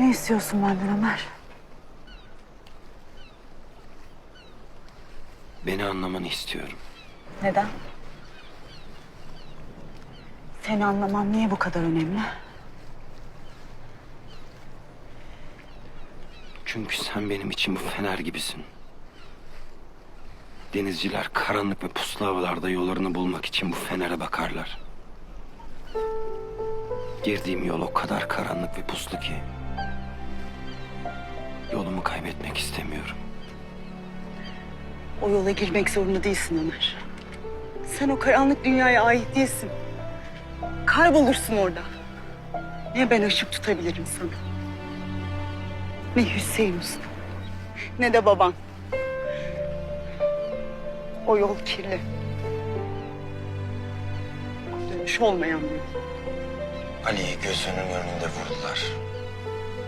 Ne istiyorsun benden Ömer? Beni anlamanı istiyorum. Neden? Seni anlamam niye bu kadar önemli? Çünkü sen benim için bu fener gibisin. Denizciler karanlık ve puslu havalarda yollarını bulmak için bu fenere bakarlar. Girdiğim yol o kadar karanlık ve puslu ki... ...yolumu kaybetmek istemiyorum. O yola girmek zorunda değilsin Ömer. Sen o karanlık dünyaya ait değilsin. Kaybolursun orada. Ne ben ışık tutabilirim sana. Ne Hüseyin Usta. Ne de baban. O yol kirli. Dönüş olmayan bir yol. Ali'yi gözünün önünde vurdular.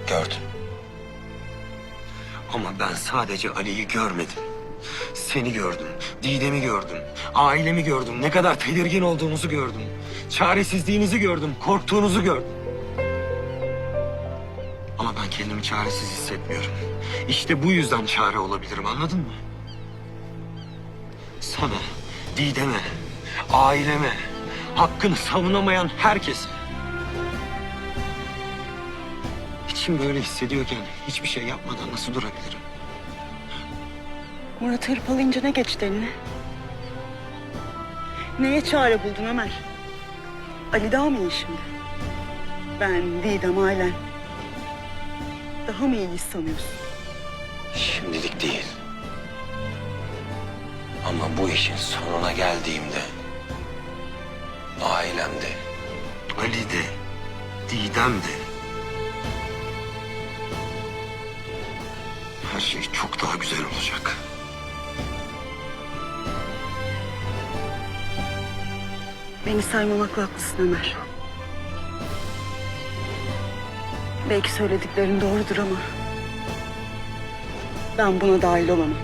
Gördüm. Ama ben sadece Ali'yi görmedim. Seni gördüm, Didem'i gördüm, ailemi gördüm, ne kadar tedirgin olduğunuzu gördüm. Çaresizliğinizi gördüm, korktuğunuzu gördüm. Ama ben kendimi çaresiz hissetmiyorum. İşte bu yüzden çare olabilirim, anladın mı? Sana, Didem'e, aileme, hakkını savunamayan herkese. İçim böyle hissediyorken hiçbir şey yapmadan nasıl durabilirim? Murat hırpalayınca ne geçti eline? Neye çare buldun Ömer? Ali daha mı iyi şimdi? Ben, Didem, ailen. Daha mı iyi sanıyorsun? Şimdilik değil. Ama bu işin sonuna geldiğimde... ...ailemde, Ali'de, Didem'de... ...her şey çok daha güzel olacak. Beni saymamakla haklısın Ömer. Belki söylediklerin doğrudur ama... ...ben buna dahil olamam.